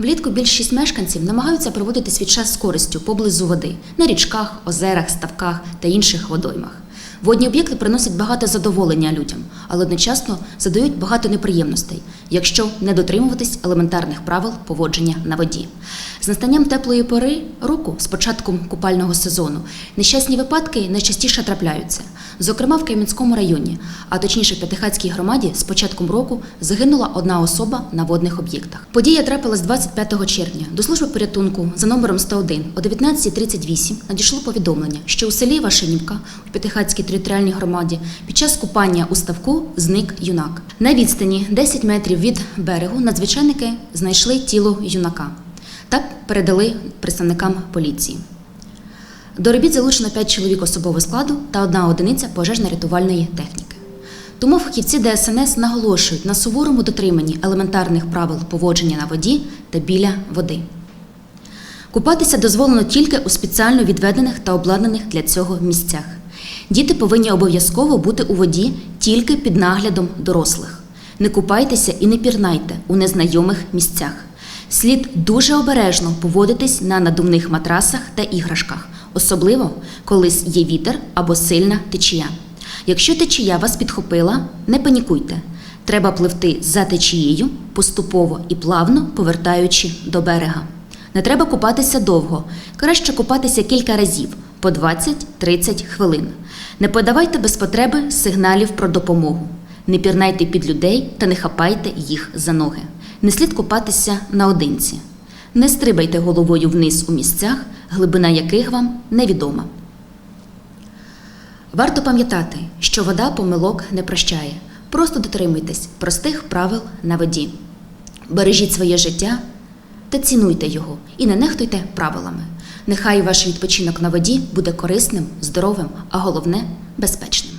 Влітку більшість мешканців намагаються проводити свій час з користю поблизу води на річках, озерах, ставках та інших водоймах. Водні об'єкти приносять багато задоволення людям, але одночасно задають багато неприємностей, якщо не дотримуватись елементарних правил поводження на воді. З настанням теплої пори року, з початком купального сезону, нещасні випадки найчастіше трапляються. Зокрема, в Кам'янському районі, а точніше в П'ятихатській громаді, з початком року загинула одна особа на водних об'єктах. Подія трапилась 25 червня. До служби порятунку за номером 101 о 19.38 надійшло повідомлення, що у селі Вашинівка у П'ятихатській територіальній громаді під час купання у ставку зник юнак. На відстані 10 метрів від берегу надзвичайники знайшли тіло юнака та передали представникам поліції. До робіт залучено 5 чоловік особового складу та одна одиниця пожежно-рятувальної техніки. Тому фахівці ДСНС наголошують на суворому дотриманні елементарних правил поводження на воді та біля води. Купатися дозволено тільки у спеціально відведених та обладнаних для цього місцях. Діти повинні обов'язково бути у воді тільки під наглядом дорослих. Не купайтеся і не пірнайте у незнайомих місцях. Слід дуже обережно поводитись на надувних матрасах та іграшках, особливо коли є вітер або сильна течія. Якщо течія вас підхопила, не панікуйте. Треба пливти за течією, поступово і плавно повертаючи до берега. Не треба купатися довго, краще купатися кілька разів по 20-30 хвилин. Не подавайте без потреби сигналів про допомогу. Не пірнайте під людей та не хапайте їх за ноги. Не слід купатися наодинці. Не стрибайте головою вниз у місцях, глибина яких вам невідома. Варто пам'ятати, що вода помилок не прощає. Просто дотримуйтесь простих правил на воді. Бережіть своє життя та цінуйте його і не нехтуйте правилами. Нехай ваш відпочинок на воді буде корисним, здоровим, а головне безпечним.